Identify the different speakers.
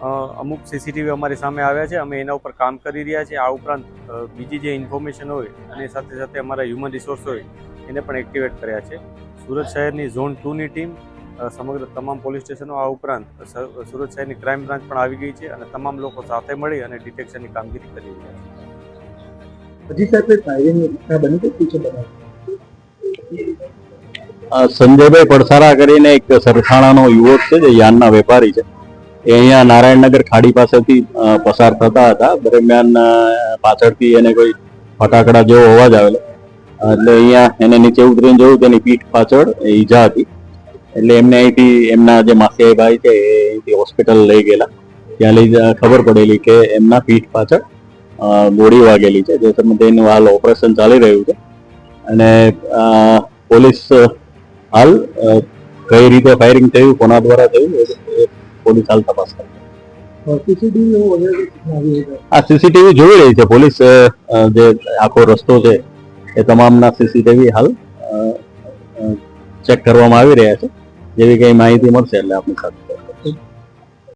Speaker 1: અમુક સીસીટીવી અમારી સામે આવ્યા છે. અમે એના ઉપર કામ કરી રહ્યા છીએ. આ ઉપરાંત બીજી જે ઇન્ફોર્મેશન હોય અને સાથે સાથે અમારા હ્યુમન રિસોર્સ હોય એને પણ એક્ટિવેટ કર્યા છે. સુરત શહેરની ઝોન ટુની ટીમ સમગ્ર તમામ પોલીસ સ્ટેશનો આ ઉપરાંત સુરત શહેરની ક્રાઇમ બ્રાન્ચ પણ આવી ગઈ છે અને તમામ લોકો સાથે મળી અને ડિટેક્શનની કામગીરી કરી રહ્યા છે.
Speaker 2: સંજયભાઈ પડસારા કરીને એક સરથાણાનો યુવક છે જે યાનના વેપારી છે. એ અહીંયા નારાયણનગર ખાડી પાસેથી પસાર થતા હતા. દરમિયાન પાછળથી એને કોઈ ફટાકડા જેવો અવાજ આવેલો. એટલે અહીંયા એને નીચે ઉતરીને જોયું, તેની પીઠ પાછળ ઈજા હતી. એટલે એમને અહીંથી, એમના જે માસિયાઈ ભાઈ છે, એ અહીંથી હોસ્પિટલ લઈ ગયેલા. ત્યાં લઈ ખબર પડેલી કે એમના પીઠ પાછળ ગોળી વાગેલી છે, જે તમે તેનું હાલ ઓપરેશન ચાલી રહ્યું છે. અને પોલીસ હાલ કઈ રીતે ફાયરિંગ થયું, કોના દ્વારા થયું પોલીસ હાલ તપાસ કરી આ સીસીટીવી જોઈ રહી છે પોલીસ જે આખો રસ્તો છે એ તમામના સીસીટીવી હાલ ચેક કરવામાં આવી રહ્યા છે. જેવી કઈ માહિતી મળશે એટલે આપની સાથે.